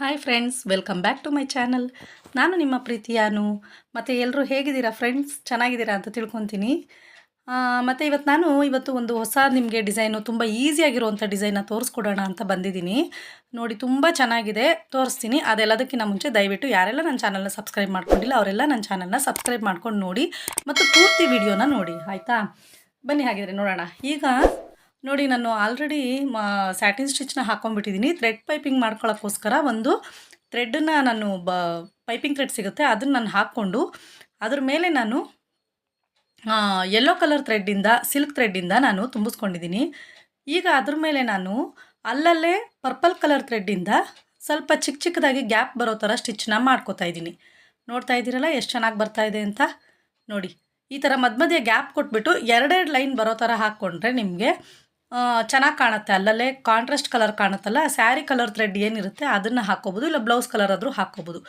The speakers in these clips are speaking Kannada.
Hi friends welcome back to my channel ನಾನು ನಿಮ್ಮ ಪ್ರೀತಿಯಾನು ಮತ್ತು ಎಲ್ಲರೂ ಹೇಗಿದ್ದೀರಾ ಫ್ರೆಂಡ್ಸ್ ಚೆನ್ನಾಗಿದ್ದೀರಾ ಅಂತ ತಿಳ್ಕೊತೀನಿ. ಮತ್ತು ಇವತ್ತು ನಾನು ಇವತ್ತು ಒಂದು ಹೊಸ ನಿಮಗೆ ಡಿಸೈನು ತುಂಬ ಈಸಿಯಾಗಿರುವಂಥ ಡಿಸೈನ ತೋರಿಸ್ಕೊಡೋಣ ಅಂತ ಬಂದಿದ್ದೀನಿ. ನೋಡಿ, ತುಂಬ ಚೆನ್ನಾಗಿದೆ. ತೋರಿಸ್ತೀನಿ. ಅದೆಲ್ಲದಕ್ಕಿಂತ ಮುಂಚೆ ದಯವಿಟ್ಟು ಯಾರೆಲ್ಲ ನನ್ನ ಚಾನಲ್ನ ಸಬ್ಸ್ಕ್ರೈಬ್ ಮಾಡ್ಕೊಂಡಿಲ್ಲ, ಅವರೆಲ್ಲ ನನ್ನ ಚಾನಲ್ನ ಸಬ್ಸ್ಕ್ರೈಬ್ ಮಾಡ್ಕೊಂಡು ನೋಡಿ, ಮತ್ತು ಪೂರ್ತಿ ವಿಡಿಯೋನ ನೋಡಿ. ಆಯಿತಾ? ಬನ್ನಿ ಹಾಗಿದ್ರೆ ನೋಡೋಣ. ಈಗ ನೋಡಿ, ನಾನು ಆಲ್ರೆಡಿ ಮಾ ಸ್ಯಾಟಿನ್ ಸ್ಟಿಚ್ನ ಹಾಕ್ಕೊಂಡ್ಬಿಟ್ಟಿದ್ದೀನಿ ಥ್ರೆಡ್ ಪೈಪಿಂಗ್ ಮಾಡ್ಕೊಳ್ಳೋಕ್ಕೋಸ್ಕರ ಒಂದು ಥ್ರೆಡ್ಡನ್ನ ನಾನು ಬ ಪೈಪಿಂಗ್ ಥ್ರೆಡ್ ಸಿಗುತ್ತೆ. ಅದನ್ನು ನಾನು ಹಾಕ್ಕೊಂಡು, ಅದ್ರ ಮೇಲೆ ನಾನು ಯೆಲ್ಲೋ ಕಲರ್ ಥ್ರೆಡ್ಡಿಂದ ಸಿಲ್ಕ್ ಥ್ರೆಡ್ಡಿಂದ ನಾನು ತುಂಬಿಸ್ಕೊಂಡಿದ್ದೀನಿ ಈಗ ಅದ್ರ ಮೇಲೆ ನಾನು ಅಲ್ಲಲ್ಲೇ ಪರ್ಪಲ್ ಕಲರ್ ಥ್ರೆಡ್ಡಿಂದ ಸ್ವಲ್ಪ ಚಿಕ್ಕ ಚಿಕ್ಕದಾಗಿ ಗ್ಯಾಪ್ ಬರೋ ಥರ ಸ್ಟಿಚ್ನ ಮಾಡ್ಕೋತಾ ಇದ್ದೀನಿ ನೋಡ್ತಾ ಇದ್ದೀರಲ್ಲ, ಎಷ್ಟು ಚೆನ್ನಾಗಿ ಬರ್ತಾ ಇದೆ ಅಂತ? ನೋಡಿ, ಈ ಥರ ಮಧ್ಯ ಮಧ್ಯೆ ಗ್ಯಾಪ್ ಕೊಟ್ಬಿಟ್ಟು ಎರಡೆರಡು ಲೈನ್ ಬರೋ ಥರ ಹಾಕ್ಕೊಂಡ್ರೆ ನಿಮಗೆ ಚೆನ್ನಾಗಿ ಕಾಣುತ್ತೆ. ಅಲ್ಲಲ್ಲೇ ಕಾಂಟ್ರಾಸ್ಟ್ ಕಲರ್ ಕಾಣುತ್ತಲ್ಲ ಸ್ಯಾರಿ ಕಲರ್ ಥ್ರೆಡ್ ಏನಿರುತ್ತೆ ಅದನ್ನು ಹಾಕ್ಕೋಬೋದು, ಇಲ್ಲ ಬ್ಲೌಸ್ ಕಲರ್ ಆದರೂ ಹಾಕ್ಕೋಬೋದು.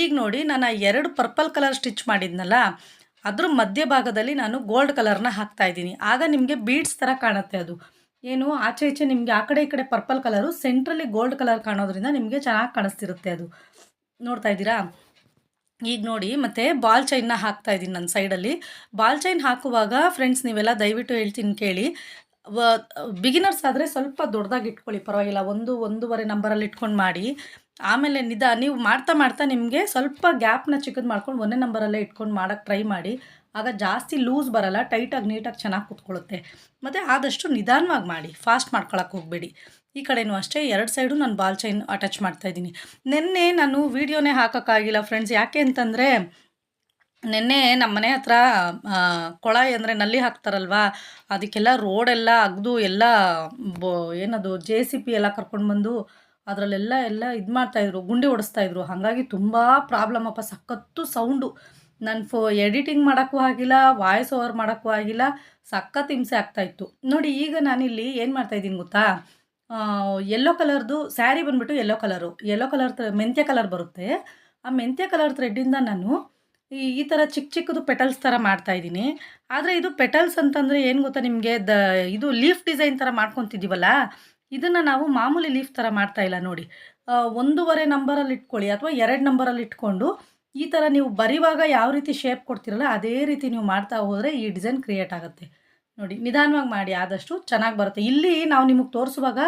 ಈಗ ನೋಡಿ, ನಾನು ಎರಡು ಪರ್ಪಲ್ ಕಲರ್ ಸ್ಟಿಚ್ ಮಾಡಿದ್ನಲ್ಲ, ಅದ್ರ ಮಧ್ಯಭಾಗದಲ್ಲಿ ನಾನು ಗೋಲ್ಡ್ ಕಲರ್ನ ಹಾಕ್ತಾ ಇದ್ದೀನಿ. ಆಗ ನಿಮಗೆ ಬೀಡ್ಸ್ ಥರ ಕಾಣುತ್ತೆ ಅದು. ಏನು, ಆಚೆ ಈಚೆ ನಿಮಗೆ ಆ ಕಡೆ ಈ ಕಡೆ ಪರ್ಪಲ್ ಕಲರು ಸೆಂಟ್ರಲ್ಲಿ ಗೋಲ್ಡ್ ಕಲರ್ ಕಾಣೋದ್ರಿಂದ ನಿಮಗೆ ಚೆನ್ನಾಗಿ ಕಾಣಿಸ್ತಿರುತ್ತೆ ಅದು. ನೋಡ್ತಾ ಇದ್ದೀರಾ? ಈಗ ನೋಡಿ, ಮತ್ತು ಬಾಲ್ ಚೈನ್ನ ಹಾಕ್ತಾ ಇದ್ದೀನಿ ನನ್ನ ಸೈಡಲ್ಲಿ ಬಾಲ್ ಚೈನ್ ಹಾಕುವಾಗ ಫ್ರೆಂಡ್ಸ್ ನೀವೆಲ್ಲ ದಯವಿಟ್ಟು ಹೇಳ್ತೀನಿ ಕೇಳಿ ಬಿಗಿನರ್ಸ್ ಆದರೆ ಸ್ವಲ್ಪ ದೊಡ್ಡದಾಗಿ ಇಟ್ಕೊಳ್ಳಿ, ಪರವಾಗಿಲ್ಲ. ಒಂದು, ಒಂದೂವರೆ ನಂಬರಲ್ಲಿ ಇಟ್ಕೊಂಡು ಮಾಡಿ. ಆಮೇಲೆ ನಿಧ ನೀವು ಮಾಡ್ತಾ ಮಾಡ್ತಾ ನಿಮಗೆ ಸ್ವಲ್ಪ ಗ್ಯಾಪ್ನ ಚಿಕ್ಕದು ಮಾಡ್ಕೊಂಡು ಒಂದೇ ನಂಬರಲ್ಲೇ ಇಟ್ಕೊಂಡು ಮಾಡೋಕ್ಕೆ ಟ್ರೈ ಮಾಡಿ. ಆಗ ಜಾಸ್ತಿ ಲೂಸ್ ಬರಲ್ಲ ಟೈಟಾಗಿ ನೀಟಾಗಿ ಚೆನ್ನಾಗಿ ಕೂತ್ಕೊಳ್ಳುತ್ತೆ. ಮತ್ತು ಆದಷ್ಟು ನಿಧಾನವಾಗಿ ಮಾಡಿ. ಫಾಸ್ಟ್ ಮಾಡ್ಕೊಳಕ್ಕೆ ಹೋಗಬೇಡಿ. ಈ ಕಡೆನೂ ಅಷ್ಟೇ, ಎರಡು ಸೈಡು ನಾನು ಬಾಲ್ ಚೈನ್ ಅಟ್ಯಾಚ್ ಮಾಡ್ತಾಯಿದ್ದೀನಿ ನಿನ್ನೆ ನಾನು ವೀಡಿಯೋನೇ ಹಾಕೋಕ್ಕಾಗಿಲ್ಲ ಫ್ರೆಂಡ್ಸ್ ಯಾಕೆ ಅಂತಂದರೆ ನಿನ್ನೆ ನಮ್ಮ ಮನೆ ಹತ್ರ ಕೊಳಾಯಿ ಅಂದರೆ ನಲ್ಲಿ ಹಾಕ್ತಾರಲ್ವಾ, ಅದಕ್ಕೆಲ್ಲ ರೋಡೆಲ್ಲ ಅಗ್ದು ಎಲ್ಲ ಬೊ, ಏನದು ಜೆ ಸಿ ಪಿ ಎಲ್ಲ ಕರ್ಕೊಂಡು ಬಂದು ಅದರಲ್ಲೆಲ್ಲ ಎಲ್ಲ ಇದು ಮಾಡ್ತಾಯಿದ್ರು ಗುಂಡಿ ಹೊಡಿಸ್ತಾಯಿದ್ರು ಹಾಗಾಗಿ ತುಂಬ ಪ್ರಾಬ್ಲಮಪ್ಪ ಸಖತ್ತು ಸೌಂಡು ನನ್ನ ಫೋ ಎಡಿಟಿಂಗ್ ಮಾಡೋಕ್ಕೂ ಆಗಿಲ್ಲ ವಾಯ್ಸ್ ಓವರ್ ಮಾಡೋಕ್ಕೂ ಆಗಿಲ್ಲ, ಸಖತ್ ಹಿಂಸೆ ಆಗ್ತಾಯಿತ್ತು ನೋಡಿ, ಈಗ ನಾನಿಲ್ಲಿ ಏನು ಮಾಡ್ತಾಯಿದ್ದೀನಿ ಗೊತ್ತಾ? ಎಲ್ಲೋ ಕಲರ್ದು ಸ್ಯಾರಿ ಬಂದುಬಿಟ್ಟು ಎಲ್ಲೋ ಕಲರು ಎಲ್ಲೋ ಕಲರ್ ಮೆಂತ್ಯ ಕಲರ್ ಬರುತ್ತೆ. ಆ ಮೆಂತ್ಯ ಕಲರ್ ಥ್ರೆಡ್ಡಿಂದ ನಾನು ಈ ಈ ಥರ ಚಿಕ್ಕ ಚಿಕ್ಕದು ಪೆಟಲ್ಸ್ ಥರ ಮಾಡ್ತಾಯಿದ್ದೀನಿ ಆದರೆ ಇದು ಪೆಟಲ್ಸ್ ಅಂತಂದರೆ ಏನು ಗೊತ್ತಾ ನಿಮಗೆ? ದ, ಇದು ಲೀಫ್ ಡಿಸೈನ್ ಥರ ಮಾಡ್ಕೊತಿದ್ದೀವಲ್ಲ? ಇದನ್ನು ನಾವು ಮಾಮೂಲಿ ಲೀಫ್ ಥರ ಮಾಡ್ತಾ ಇಲ್ಲ ನೋಡಿ. ಒಂದೂವರೆ ನಂಬರಲ್ಲಿ ಇಟ್ಕೊಳ್ಳಿ ಅಥವಾ ಎರಡು ನಂಬರಲ್ಲಿ ಇಟ್ಕೊಂಡು ಈ ಥರ ನೀವು ಬರಿವಾಗ ಯಾವ ರೀತಿ ಶೇಪ್ ಕೊಡ್ತಿರಲ್ಲ ಅದೇ ರೀತಿ ನೀವು ಮಾಡ್ತಾ ಹೋದರೆ ಈ ಡಿಸೈನ್ ಕ್ರಿಯೇಟ್ ಆಗುತ್ತೆ. ನೋಡಿ, ನಿಧಾನವಾಗಿ ಮಾಡಿ, ಆದಷ್ಟು ಚೆನ್ನಾಗಿ ಬರುತ್ತೆ. ಇಲ್ಲಿ ನಾವು ನಿಮಗೆ ತೋರಿಸುವಾಗ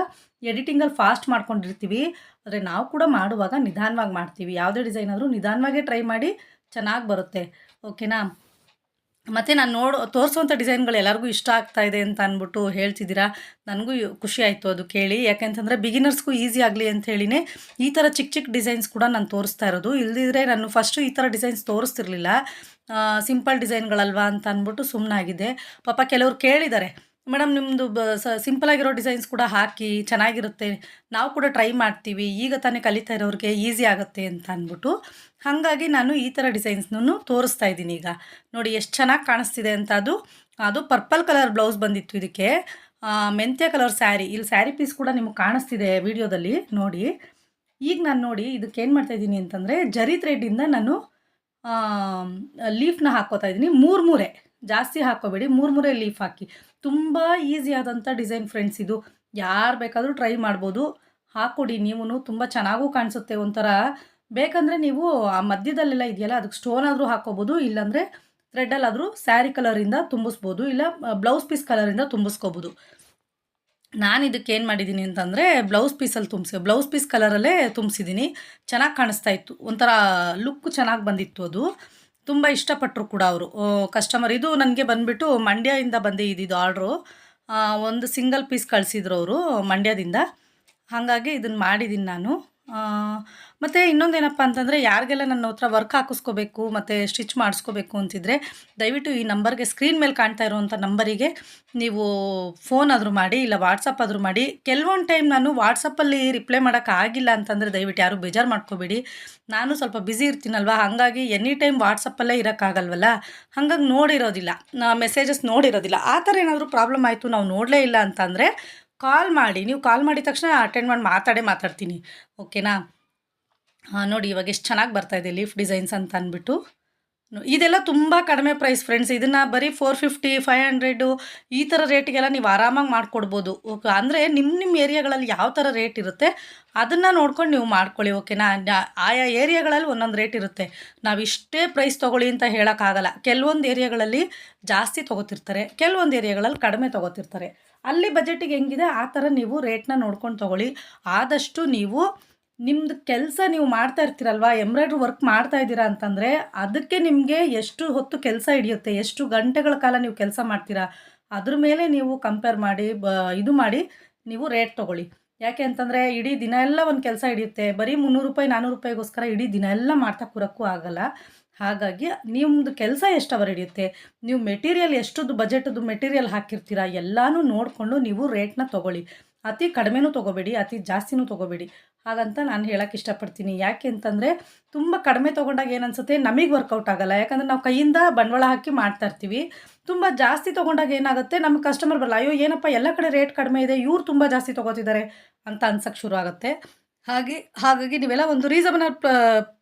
ಎಡಿಟಿಂಗಲ್ಲಿ ಫಾಸ್ಟ್ ಮಾಡ್ಕೊಂಡಿರ್ತೀವಿ. ಆದರೆ ನಾವು ಕೂಡ ಮಾಡುವಾಗ ನಿಧಾನವಾಗಿ ಮಾಡ್ತೀವಿ. ಯಾವುದೇ ಡಿಸೈನ್ ಆದರೂ ನಿಧಾನವಾಗೇ ಟ್ರೈ ಮಾಡಿ ಚೆನ್ನಾಗಿ ಬರುತ್ತೆ. ಓಕೆನಾ? ಮತ್ತು ನಾನು ನೋಡು ತೋರಿಸುವಂಥ ಡಿಸೈನ್ಗಳು ಎಲ್ಲರಿಗೂ ಇಷ್ಟ ಆಗ್ತಾ ಇದೆ ಅಂತ ಅಂದ್ಬಿಟ್ಟು ಹೇಳ್ತಿದ್ದೀರಾ? ನನಗೂ ಖುಷಿ ಆಯಿತು ಅದು ಕೇಳಿ. ಯಾಕೆಂತಂದರೆ ಬಿಗಿನರ್ಸ್ಗೂ ಈಸಿ ಆಗಲಿ ಅಂತ ಹೇಳಿನೇ ಈ ಥರ ಚಿಕ್ಕ ಚಿಕ್ಕ ಡಿಸೈನ್ಸ್ ಕೂಡ ನಾನು ತೋರಿಸ್ತಾ ಇರೋದು. ಇಲ್ಲದಿದ್ದರೆ ನಾನು ಫಸ್ಟು ಈ ಥರ ಡಿಸೈನ್ಸ್ ತೋರಿಸ್ತಿರ್ಲಿಲ್ಲ. ಸಿಂಪಲ್ ಡಿಸೈನ್ಗಳಲ್ವಾ ಅಂತ ಅಂದ್ಬಿಟ್ಟು ಸುಮ್ಮನಾಗಿದೆ ಪಾಪ ಕೆಲವ್ರು ಕೇಳಿದ್ದಾರೆ ಮೇಡಮ್ ನಿಮ್ಮದು ಬ, ಸ ಸಿಂಪಲಾಗಿರೋ ಡಿಸೈನ್ಸ್ ಕೂಡ ಹಾಕಿ ಚೆನ್ನಾಗಿರುತ್ತೆ. ನಾವು ಕೂಡ ಟ್ರೈ ಮಾಡ್ತೀವಿ. ಈಗ ತಾನೇ ಕಲಿತಾ ಇರೋರಿಗೆ ಈಸಿ ಆಗುತ್ತೆ ಅಂತ ಅಂದ್ಬಿಟ್ಟು. ಹಾಗಾಗಿ ನಾನು ಈ ಥರ ಡಿಸೈನ್ಸ್ನೂ ತೋರಿಸ್ತಾ ಇದ್ದೀನಿ ಈಗ. ನೋಡಿ, ಎಷ್ಟು ಚೆನ್ನಾಗಿ ಕಾಣಿಸ್ತಿದೆ ಅಂತ ಅದು. ಅದು ಪರ್ಪಲ್ ಕಲರ್ ಬ್ಲೌಸ್ ಬಂದಿತ್ತು ಇದಕ್ಕೆ. ಮೆಂತ್ಯ ಕಲರ್ ಸ್ಯಾರಿ ಇಲ್ಲಿ ಸ್ಯಾರಿ ಪೀಸ್ ಕೂಡ ನಿಮಗೆ ಕಾಣಿಸ್ತಿದೆ ವಿಡಿಯೋದಲ್ಲಿ. ನೋಡಿ. ಈಗ ನಾನು ನೋಡಿ, ಇದಕ್ಕೆ ಏನು ಮಾಡ್ತಾಯಿದ್ದೀನಿ ಅಂತಂದರೆ, ಜರಿ ಥ್ರೆಡ್ಡಿಂದ ನಾನು ಲೀಫ್ನ ಹಾಕ್ಕೋತಾ ಇದ್ದೀನಿ. ಮೂರು ಮೂರೆ. ಜಾಸ್ತಿ ಹಾಕೋಬೇಡಿ ಮೂರು ಮೂರೇ ಲೀಫ್ ಹಾಕಿ. ತುಂಬ ಈಸಿ ಆದಂಥ ಡಿಸೈನ್ ಫ್ರೆಂಡ್ಸ್ ಇದು. ಯಾರು ಬೇಕಾದರೂ ಟ್ರೈ ಮಾಡ್ಬೋದು. ಹಾಕ್ಕೊಡಿ ನೀವು ತುಂಬ ಚೆನ್ನಾಗೂ ಕಾಣಿಸುತ್ತೆ ಒಂಥರ. ಬೇಕಂದರೆ ನೀವು ಆ ಮಧ್ಯದಲ್ಲೆಲ್ಲ ಇದೆಯಲ್ಲ, ಅದಕ್ಕೆ ಸ್ಟೋನ್ ಆದರೂ ಹಾಕ್ಕೋಬೋದು, ಇಲ್ಲಾಂದರೆ ಥ್ರೆಡ್ಡಲ್ಲಾದರೂ ಸ್ಯಾರಿ ಕಲರಿಂದ ತುಂಬಿಸ್ಬೋದು, ಇಲ್ಲ ಬ್ಲೌಸ್ ಪೀಸ್ ಕಲರಿಂದ ತುಂಬಿಸ್ಕೋಬೋದು. ನಾನು ಇದಕ್ಕೆ ಏನು ಮಾಡಿದ್ದೀನಿ ಅಂತಂದರೆ ಬ್ಲೌಸ್ ಪೀಸಲ್ಲಿ ತುಂಬಿಸಿ ಬ್ಲೌಸ್ ಪೀಸ್ ಕಲರಲ್ಲೇ ತುಂಬಿಸಿದ್ದೀನಿ ಚೆನ್ನಾಗಿ ಕಾಣಿಸ್ತಾ ಇತ್ತು. ಒಂಥರ ಲುಕ್ ಚೆನ್ನಾಗಿ ಬಂದಿತ್ತು ಅದು. ತುಂಬ ಇಷ್ಟಪಟ್ಟರು ಕೂಡ ಅವರು. ಕಸ್ಟಮರ್ ಇದು ನನಗೆ ಬಂದುಬಿಟ್ಟು ಮಂಡ್ಯದಿಂದ ಬಂದು ಇದ್ದಿದ್ದು ಆರ್ಡ್ರು ಒಂದು ಸಿಂಗಲ್ ಪೀಸ್ ಕಳಿಸಿದ್ರು ಅವರು ಮಂಡ್ಯದಿಂದ. ಹಾಗಾಗಿ ಇದನ್ನು ಮಾಡಿದ್ದೀನಿ ನಾನು. ಮತ್ತು ಇನ್ನೊಂದೇನಪ್ಪ ಅಂತಂದರೆ ಯಾರಿಗೆಲ್ಲ ನನ್ನ ಹತ್ರ ವರ್ಕ್ ಹಾಕಿಸ್ಕೋಬೇಕು, ಮತ್ತು ಸ್ಟಿಚ್ ಮಾಡಿಸ್ಕೋಬೇಕು ಅಂತಿದ್ರೆ, ದಯವಿಟ್ಟು ಈ ನಂಬರ್ಗೆ ಸ್ಕ್ರೀನ್ ಮೇಲೆ ಕಾಣ್ತಾ ಇರುವಂಥ ನಂಬರಿಗೆ ನೀವು ಫೋನ್ ಆದರೂ ಮಾಡಿ, ಇಲ್ಲ ವಾಟ್ಸಪ್ ಆದರೂ ಮಾಡಿ. ಕೆಲವೊಂದು ಟೈಮ್ ನಾನು ವಾಟ್ಸಪ್ಪಲ್ಲಿ ರಿಪ್ಲೈ ಮಾಡೋಕ್ಕಾಗಿಲ್ಲ ಅಂತಂದರೆ ದಯವಿಟ್ಟು ಯಾರು ಬೇಜಾರು ಮಾಡ್ಕೋಬೇಡಿ. ನಾನು ಸ್ವಲ್ಪ ಬ್ಯುಸಿ ಇರ್ತೀನಲ್ವ, ಹಾಗಾಗಿ ಎನಿ ಟೈಮ್ ವಾಟ್ಸಪ್ಪಲ್ಲೇ ಇರೋಕ್ಕಾಗಲ್ವಲ್ಲ ಹಾಗಾಗಿ ನೋಡಿರೋದಿಲ್ಲ. ಮೆಸೇಜಸ್ ನೋಡಿರೋದಿಲ್ಲ. ಆ ಥರ ಏನಾದರೂ ಪ್ರಾಬ್ಲಮ್ ಆಯಿತು, ನಾವು ನೋಡಲೇ ಇಲ್ಲ ಅಂತಂದರೆ ಕಾಲ್ ಮಾಡಿ, ನೀವು ಕಾಲ್ ಮಾಡಿದ ತಕ್ಷಣ ಅಟೆಂಡ್ ಮಾಡಿ ಮಾತಾಡೇ, ಮಾತಾಡ್ತೀನಿ. ಓಕೆನಾ ಹಾಂ, ನೋಡಿ ಇವಾಗ ಎಷ್ಟು ಚೆನ್ನಾಗಿ ಬರ್ತಾಯಿದೆ ಲೀಫ್ ಡಿಸೈನ್ಸ್ ಅಂತ ಅಂದ್ಬಿಟ್ಟು. ಇದೆಲ್ಲ ತುಂಬ ಕಡಿಮೆ ಪ್ರೈಸ್ ಫ್ರೆಂಡ್ಸ್ ಇದನ್ನು ಬರೀ ಫೋರ್ ಫಿಫ್ಟಿ ಫೈವ್ ಹಂಡ್ರೆಡು ಈ ಥರ ರೇಟಿಗೆಲ್ಲ ನೀವು ಆರಾಮಾಗಿ ಮಾಡಿಕೊಡ್ಬೋದು. ಓಕೆ ಅಂದರೆ ನಿಮ್ಮ ನಿಮ್ಮ ಏರಿಯಾಗಳಲ್ಲಿ ಯಾವ ಥರ ರೇಟ್ ಇರುತ್ತೆ, ಅದನ್ನು ನೋಡ್ಕೊಂಡು ನೀವು ಮಾಡ್ಕೊಳ್ಳಿ ಓಕೆನಾ ಆಯಾ ಏರಿಯಾಗಳಲ್ಲಿ ಒಂದೊಂದು ರೇಟ್ ಇರುತ್ತೆ. ನಾವು ಇಷ್ಟೇ ಪ್ರೈಸ್ ತೊಗೊಳ್ಳಿ ಅಂತ ಹೇಳೋಕ್ಕಾಗಲ್ಲ ಕೆಲವೊಂದು ಏರಿಯಾಗಳಲ್ಲಿ ಜಾಸ್ತಿ ತೊಗೋತಿರ್ತಾರೆ, ಕೆಲವೊಂದು ಏರಿಯಾಗಳಲ್ಲಿ ಕಡಿಮೆ ತೊಗೋತಿರ್ತಾರೆ. ಅಲ್ಲಿ ಬಜೆಟಿಗೆ ಹೆಂಗಿದೆ, ಆ ಥರ ನೀವು ರೇಟ್ನ ನೋಡ್ಕೊಂಡು ತೊಗೊಳ್ಳಿ. ಆದಷ್ಟು ನೀವು ನಿಮ್ಮದು ಕೆಲಸ ನೀವು ಮಾಡ್ತಾ ಇರ್ತೀರಲ್ವ, ಎಂಬ್ರಾಯ್ಡ್ರಿ ವರ್ಕ್ ಮಾಡ್ತಾ ಇದ್ದೀರಾ ಅಂತಂದರೆ ಅದಕ್ಕೆ ನಿಮಗೆ ಎಷ್ಟು ಹೊತ್ತು ಕೆಲಸ ಹಿಡಿಯುತ್ತೆ, ಎಷ್ಟು ಗಂಟೆಗಳ ಕಾಲ ನೀವು ಕೆಲಸ ಮಾಡ್ತೀರಾ, ಅದ್ರ ಮೇಲೆ ನೀವು ಕಂಪೇರ್ ಮಾಡಿ, ಬ, ಇದು ಮಾಡಿ ನೀವು ರೇಟ್ ತೊಗೊಳ್ಳಿ. ಯಾಕೆ ಅಂತಂದರೆ ಇಡೀ ದಿನ ಎಲ್ಲ ಒಂದು ಕೆಲಸ ಹಿಡಿಯುತ್ತೆ, ಬರೀ ಮುನ್ನೂರು ರೂಪಾಯಿ ನಾನ್ನೂರು ರೂಪಾಯಿಗೋಸ್ಕರ ಇಡೀ ದಿನ ಎಲ್ಲ ಮಾಡ್ತಾ ಕೂರಕ್ಕೂ ಆಗಲ್ಲ. ಹಾಗಾಗಿ ನಿಮ್ಮದು ಕೆಲಸ ಎಷ್ಟು ಅವರ್ ಹಿಡಿಯುತ್ತೆ ನೀವು ಮೆಟೀರಿಯಲ್ ಎಷ್ಟೊದು ಬಜೆಟ್ದು ಮೆಟೀರಿಯಲ್ ಹಾಕಿರ್ತೀರಾ? ಎಲ್ಲನೂ ನೋಡಿಕೊಂಡು ನೀವು ರೇಟ್ನ ತೊಗೊಳ್ಳಿ. ಅತಿ ಕಡಿಮೆನೂ ತೊಗೋಬೇಡಿ, ಅತಿ ಜಾಸ್ತಿನೂ ತೊಗೋಬೇಡಿ. ಹಾಗಂತ ನಾನು ಹೇಳೋಕ್ಕೆ ಇಷ್ಟಪಡ್ತೀನಿ. ಯಾಕೆ ಅಂತಂದರೆ ತುಂಬ ಕಡಿಮೆ ತೊಗೊಂಡಾಗ ಏನನ್ಸುತ್ತೆ? ನಮಗೆ ವರ್ಕೌಟ್ ಆಗೋಲ್ಲ. ಯಾಕಂದರೆ ನಾವು ಕೈಯಿಂದ ಬಂಡವಾಳ ಹಾಕಿ ಮಾಡ್ತಾ ಇರ್ತೀವಿ. ತುಂಬ ಜಾಸ್ತಿ ತೊಗೊಂಡಾಗ ಏನಾಗುತ್ತೆ? ನಮ್ಮ ಕಸ್ಟಮರ್ ಬರಲ್ಲ. ಅಯ್ಯೋ, ಏನಪ್ಪ? ಎಲ್ಲ ಕಡೆ ರೇಟ್ ಕಡಿಮೆ ಇದೆ. ಇವ್ರು ತುಂಬ ಜಾಸ್ತಿ ತೊಗೋತಿದ್ದಾರೆ ಅಂತ ಅನ್ಸಕ್ಕೆ ಶುರು ಆಗುತ್ತೆ. ಹಾಗೆ, ಹಾಗಾಗಿ ನೀವೆಲ್ಲ ಒಂದು ರೀಸನಬಲ್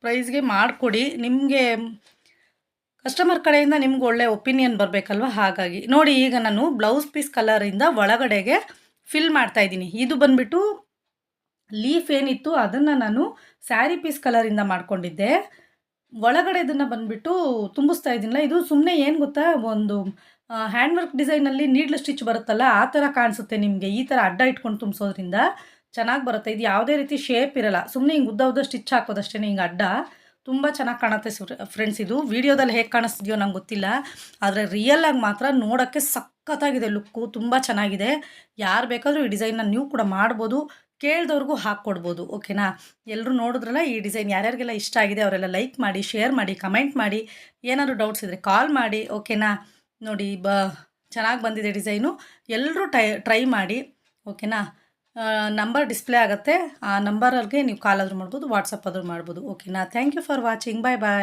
ಪ್ರೈಸ್ಗೆ ಮಾಡಿಕೊಡಿ. ನಿಮಗೆ ಕಸ್ಟಮರ್ ಕಡೆಯಿಂದ ನಿಮ್ಗೆ ಒಳ್ಳೆ ಒಪಿನಿಯನ್ ಬರಬೇಕಲ್ವ? ಹಾಗಾಗಿ ನೋಡಿ, ಈಗ ನಾನು ಬ್ಲೌಸ್ ಪೀಸ್ ಕಲರಿಂದ ಒಳಗಡೆಗೆ ಫಿಲ್ ಮಾಡ್ತಾ ಇದ್ದೀನಿ. ಇದು ಬಂದ್ಬಿಟ್ಟು ಲೀಫ್ ಏನಿತ್ತು, ಅದನ್ನು ನಾನು ಸ್ಯಾರಿ ಪೀಸ್ ಕಲರಿಂದ ಮಾಡ್ಕೊಂಡಿದ್ದೆ. ಒಳಗಡೆ ಇದನ್ನು ಬಂದುಬಿಟ್ಟು ತುಂಬಿಸ್ತಾ ಇದ್ದೀನಲ್ಲ, ಇದು ಸುಮ್ಮನೆ ಏನು ಗೊತ್ತಾ? ಒಂದು ಹ್ಯಾಂಡ್ ವರ್ಕ್ ಡಿಸೈನಲ್ಲಿ ನೀಡ್ಲ್ ಸ್ಟಿಚ್ ಬರುತ್ತಲ್ಲ, ಆ ಥರ ಕಾಣಿಸುತ್ತೆ ನಿಮಗೆ. ಈ ಥರ ಅಡ್ಡ ಇಟ್ಕೊಂಡು ತುಂಬಿಸೋದ್ರಿಂದ ಚೆನ್ನಾಗಿ ಬರುತ್ತೆ. ಇದು ಯಾವುದೇ ರೀತಿ ಶೇಪ್ ಇರಲ್ಲ. ಸುಮ್ಮನೆ ಹಿಂಗೆ ಉದ್ದ ಉದ್ದ ಸ್ಟಿಚ್ ಹಾಕೋದಷ್ಟೇ ಹಿಂಗೆ ಅಡ್ಡ. ತುಂಬ ಚೆನ್ನಾಗಿ ಕಾಣುತ್ತೆ ಫ್ರೆಂಡ್ಸ್ ಇದು. ವಿಡಿಯೋದಲ್ಲಿ ಹೇಗೆ ಕಾಣಿಸ್ತಿದ್ಯೋ ನಂಗೆ ಗೊತ್ತಿಲ್ಲ. ಆದರೆ ಆಗಿ ಮಾತ್ರ ನೋಡೋಕ್ಕೆ ಸಖತ್ತಾಗಿದೆ ಲುಕ್ಕು ತುಂಬ ಚೆನ್ನಾಗಿದೆ. ಯಾರು ಬೇಕಾದರೂ ಈ ಡಿಸೈನ್ನ ನೀವು ಕೂಡ ಮಾಡ್ಬೋದು. ಕೇಳ್ದವ್ರಿಗೂ ಹಾಕ್ಕೊಡ್ಬೋದು. ಓಕೆನಾ? ಎಲ್ಲರೂ ನೋಡಿದ್ರಲ್ಲ ಈ ಡಿಸೈನ್ ಯಾರ್ಯಾರಿಗೆಲ್ಲ ಇಷ್ಟ ಆಗಿದೆ ಅವರೆಲ್ಲ ಲೈಕ್ ಮಾಡಿ ಶೇರ್ ಮಾಡಿ ಕಮೆಂಟ್ ಮಾಡಿ. ಏನಾದರೂ ಡೌಟ್ಸ್ ಇದ್ದರೆ ಕಾಲ್ ಮಾಡಿ. ಓಕೆನಾ? ನೋಡಿ, ಬ ಚೆನ್ನಾಗಿ ಬಂದಿದೆ ಡಿಸೈನು ಎಲ್ಲರೂ ಟೈ ಟ್ರೈ ಮಾಡಿ. ಓಕೆನಾ? ನಂಬರ್ ಡಿಸ್ಪ್ಲೇ ಆಗುತ್ತೆ. ಆ ನಂಬರ್ಗೆ ನೀವು ಕಾಲ್ ಆದರೂ ಮಾಡ್ಬೋದು ವಾಟ್ಸಪ್ ಆದರೂ ಮಾಡ್ಬೋದು. ಓಕೆನಾ thank you for watching bye bye